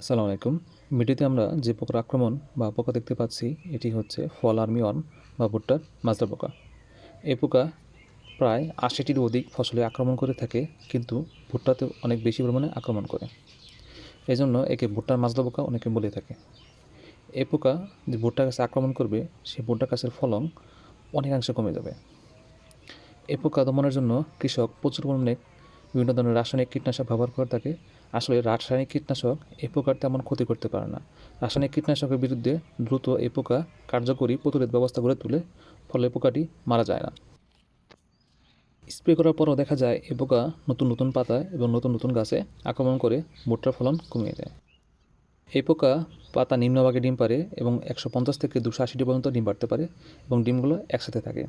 আসসালামু আলাইকুম। ভিডিওতে আমরা যে পোকার আক্রমণ বা পোকা দেখতে পাচ্ছি, এটি হচ্ছে ফল আর্মি অন বা ভুট্টার মাজরা পোকা। এই পোকা প্রায় আশিটির অধিক ফসলে আক্রমণ করে থাকে, কিন্তু ভুট্টাতে অনেক বেশি পরিমাণে আক্রমণ করে। এই জন্য একে ভুট্টার মাজরা পোকা অনেকে বলে থাকে। এ পোকা যে ভুট্টা গাছে আক্রমণ করবে সেই ভুট্টা গাছের ফলন অনেকাংশে কমে যাবে। এ পোকা দমনের জন্য কৃষক প্রচুর পরিমাণে বিভিন্ন ধরনের রাসায়নিক কীটনাশক ব্যবহার করে থাকে। আসলে রাসায়নিক কীটনাশক এই পোকার তেমন ক্ষতি করতে পারে না। রাসায়নিক কীটনাশকের বিরুদ্ধে দ্রুত এই পোকা কার্যকরী প্রতিরোধ ব্যবস্থা গড়ে তুলে, ফলে পোকাটি মারা যায় না। স্প্রে করার পরও দেখা যায় এই পোকা নতুন নতুন পাতা এবং নতুন নতুন গাছে আক্রমণ করে ভুট্টার ফলন কমিয়ে দেয়। এই পোকা পাতা নিম্নভাগে ডিম পারে এবং একশো পঞ্চাশ থেকে দুশো আশিটি পর্যন্ত ডিম পারতে পারে এবং ডিমগুলো একসাথে থাকে।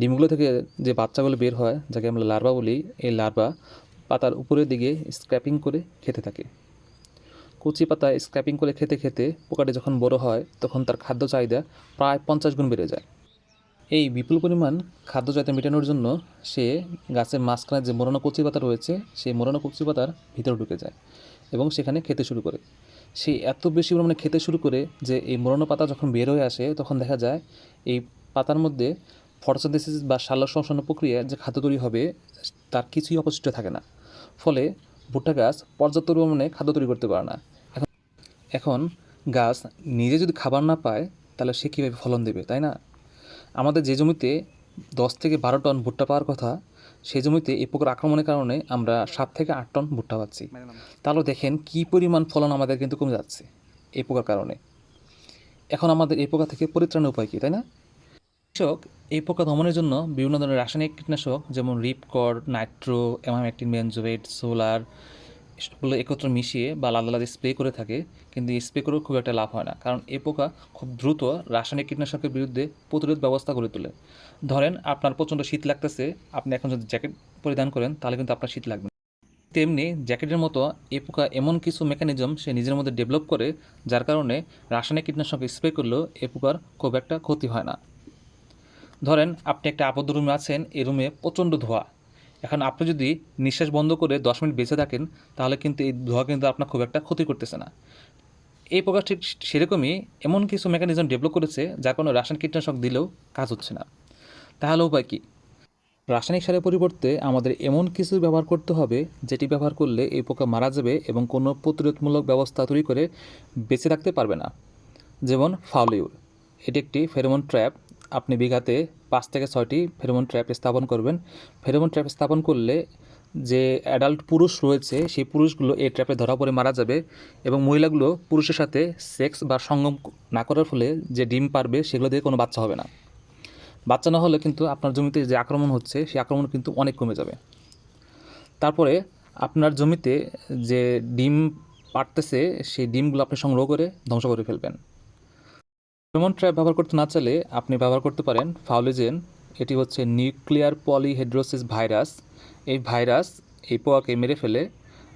ডিমগুলো থেকে যে বাচ্চাগুলো বের হয়, যাকে আমরা লার্ভা বলি, এই লার্ভা পাতার উপরের দিকে স্ক্র্যাপিং করে খেতে থাকে। কচি পাতা স্ক্র্যাপিং করে খেতে খেতে পোকাটি যখন বড় হয়, তখন তার খাদ্য চাহিদা প্রায় পঞ্চাশ গুণ বেড়ে যায়। এই বিপুল পরিমাণ খাদ্য চাহিদা মেটানোর জন্য সে গাছের মাঝখানে যে মোড়ানো কচি পাতা রয়েছে, সেই মোড়ানো কচি পাতার ভিতরে ঢুকে যায় এবং সেখানে খেতে শুরু করে। সে এত বেশি পরিমাণে খেতে শুরু করে যে এই মোড়ানো পাতা যখন বের হয়ে আসে, তখন দেখা যায় এই পাতার মধ্যে ফটোসিনথেসিস বা সালোক সংশ্লেষণ প্রক্রিয়ায় যে খাদ্য তৈরি হবে, তার কিছুই অবশিষ্ট থাকে না। ফলে ভুট্টা গাছ পর্যাপ্ত পরিমাণে খাদ্য তৈরি করতে পারে না। এখন এখন গাছ নিজে যদি খাবার না পায়, তাহলে সে কীভাবে ফলন দেবে, তাই না? আমাদের যে জমিতে দশ থেকে বারো টন ভুট্টা পাওয়ার কথা সেই জমিতে এই পোকার আক্রমণের কারণে আমরা সাত থেকে আট টন ভুট্টা পাচ্ছি। তাহলে দেখেন কী পরিমাণ ফলন আমাদের কিন্তু কমে যাচ্ছে এই পোকার কারণে। এখন আমাদের এই পোকা থেকে পরিত্রাণের উপায় কী, তাই না? কৃষক এই পোকা দমনের জন্য বিভিন্ন ধরনের রাসায়নিক কীটনাশক, যেমন রিপকর নাইট্রো অ্যামামেকটিন বেনজোয়েট সোলার, এসবগুলো একত্র মিশিয়ে বা আলাদা আলাদা স্প্রে করে থাকে, কিন্তু স্প্রে করেও খুব একটা লাভ হয় না। কারণ এ পোকা খুব দ্রুত রাসায়নিক কীটনাশকের বিরুদ্ধে প্রতিরোধ ব্যবস্থা গড়ে তোলে। ধরেন আপনার প্রচণ্ড শীত লাগতেছে, আপনি এখন যদি জ্যাকেট পরিধান করেন, তাহলে কিন্তু আপনার শীত লাগবে। তেমনি জ্যাকেটের মতো এ পোকা এমন কিছু মেকানিজম সে নিজের মধ্যে ডেভেলপ করে, যার কারণে রাসায়নিক কীটনাশক স্প্রে করলেও এ পোকার খুব একটা ক্ষতি হয় না। ধরেন, আপনি একটা আবদ্ধ রুমে আছেন, এই রুমে প্রচণ্ড ধোঁয়া। এখন আপনি যদি নিঃশ্বাস বন্ধ করে দশ মিনিট বেঁচে থাকেন, তাহলে কিন্তু এই ধোঁয়া কিন্তু আপনার খুব একটা ক্ষতি করতেছে না। এই প্রকার ঠিক সেরকমই এমন কিছু মেকানিজম ডেভেলপ করেছে যা কোনো রাসায়নিক কীটনাশক দিলেও কাজ হচ্ছে না। তাহলে উপায় কী? রাসায়নিক সারের পরিবর্তে আমাদের এমন কিছু ব্যবহার করতে হবে, যেটি ব্যবহার করলে এই পোকা মারা যাবে এবং কোনো প্রতিরোধমূলক ব্যবস্থা তৈরি করে বেঁচে থাকতে পারবে না। যেমন ফাউলিউর। এটি একটি ফেরোমন ট্র্যাপ আপনি বিঘাতে পাঁচ থেকে ছয়টি ফেরোমন ট্র্যাপ স্থাপন করবেন। ফেরোমন ট্র্যাপ স্থাপন করলে যে অ্যাডাল্ট পুরুষ রয়েছে, সেই পুরুষগুলো এই ট্র্যাপে ধরা পড়ে মারা যাবে এবং মহিলাগুলো পুরুষের সাথে সেক্স বা সঙ্গম না করার ফলে যে ডিম পারবে, সেগুলো দিয়ে কোনো বাচ্চা হবে না। বাচ্চা না হলে কিন্তু আপনার জমিতে যে আক্রমণ হচ্ছে, সেই আক্রমণ কিন্তু অনেক কমে যাবে। তারপরে আপনার জমিতে যে ডিম পারতেছে, সেই ডিমগুলো আপনি সংগ্রহ করে ধ্বংস করে ফেলবেন। ফেরোমন ট্র্যাপ ব্যবহার করতে না চাইলে আপনি ব্যবহার করতে পারেন ফাউলিজেন। এটি হচ্ছে নিউক্লিয়ার পলিহেড্রোসিস ভাইরাস। এই ভাইরাস এই পোয়াকে মেরে ফেলে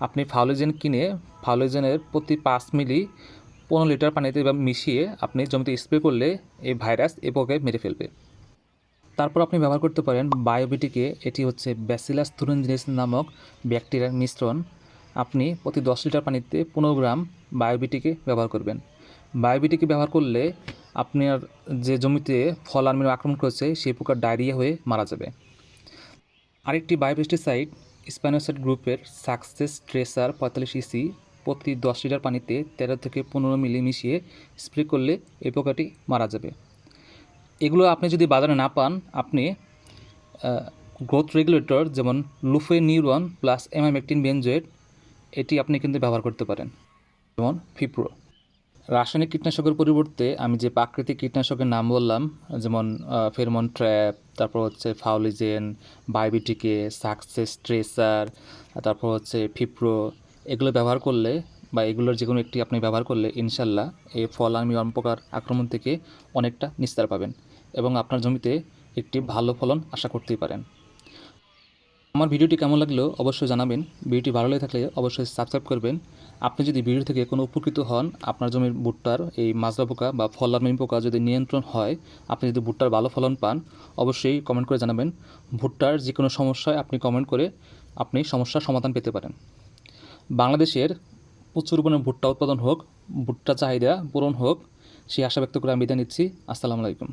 আপনি ফাউলিজেন কিনে ফাউলিজেনের প্রতি পাঁচ মিলি পনেরো লিটার পানিতে মিশিয়ে আপনি জমিতে স্প্রে করলে এই ভাইরাস এই পোয়াকে মেরে ফেলবে। তারপর আপনি ব্যবহার করতে পারেন বায়োবিটিকে। এটি হচ্ছে ব্যাসিলাস থুরেনজিনিস নামক ব্যাকটেরিয়ার মিশ্রণ। আপনি প্রতি দশ লিটার পানিতে পনেরো গ্রাম বায়োবিটিকে ব্যবহার করবেন। বায়োবিটিকে ব্যবহার করলে আপনার যে জমিতে ফল আর্মির আক্রমণ করেছে, সেই প্রকার ডায়রিয়া হয়ে মারা যাবে। আরেকটি বায়োপেস্টিসাইড স্পাইনোসাইড গ্রুপের সাকসেস ট্রেসার পঁয়তাল্লিশ ইসি প্রতি দশ লিটার পানিতে তেরো থেকে পনেরো মিলি মিশিয়ে স্প্রে করলে এই পোকাটি মারা যাবে। এগুলো আপনি যদি বাজারে না পান, আপনি গ্রোথ রেগুলেটর যেমন লুফে নিউরন প্লাস এমামেকটিন বেনজয়েড এটি আপনি কিন্তু ব্যবহার করতে পারেন। যেমন ফিপ্রো। রাসায়নিক কীটনাশকের পরিবর্তে আমি যে প্রাকৃতিক কীটনাশকের নাম বললাম, যেমন ফেরমন ট্র্যাপ, তারপর হচ্ছে ফাউলিজেন বায়োবিটিকে সাকসেস ট্রেসার, তারপর হচ্ছে ফিপ্রো, এগুলো ব্যবহার করলে বা এগুলোর যে কোনো একটি আপনি ব্যবহার করলে ইনশাল্লাহ এই ফল আর্মি প্রকার আক্রমণ থেকে অনেকটা নিস্তার পাবেন এবং আপনার জমিতে একটি ভালো ফলন আশা করতেই পারেন। আমার ভিডিওটি কেমন লাগল অবশ্যই জানাবেন। ভিডিওটি ভালো লেগে থাকলে অবশ্যই সাবস্ক্রাইব করবেন। আপনি যদি ভিডিও থেকে কোনো উপকৃত হন, আপনার জমির ভুট্টার, এই মাজরা পোকা বা ফলারমিন পোকা যদি নিয়ন্ত্রণ হয়, আপনি যদি ভুট্টার ভালো ফলন পান, অবশ্যই কমেন্ট করে জানাবেন। ভুট্টার যে কোনো সমস্যায় আপনি কমেন্ট করে আপনি সমস্যার সমাধান পেতে পারেন। বাংলাদেশের প্রচুর পরিমাণে ভুট্টা উৎপাদন হোক, ভুট্টা চাহিদা পূরণ হোক, সেই আশা ব্যক্ত করে আমি বিদায় নিচ্ছি। আসসালামু আলাইকুম।